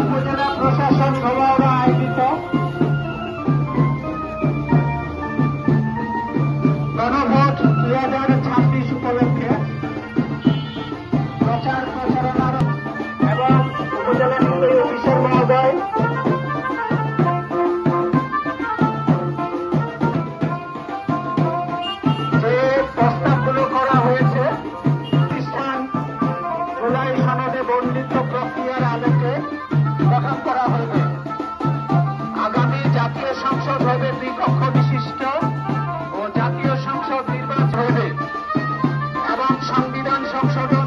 উপজেলা প্রশাসন সভায় আয়োজিত গণভোট দুই হাজার ছাব্বিশ উপলক্ষে প্রচার সংসদ হবে দুই বিশিষ্ট ও জাতীয় সংসদ নির্বাচন হবে এবং সংবিধান সংসদে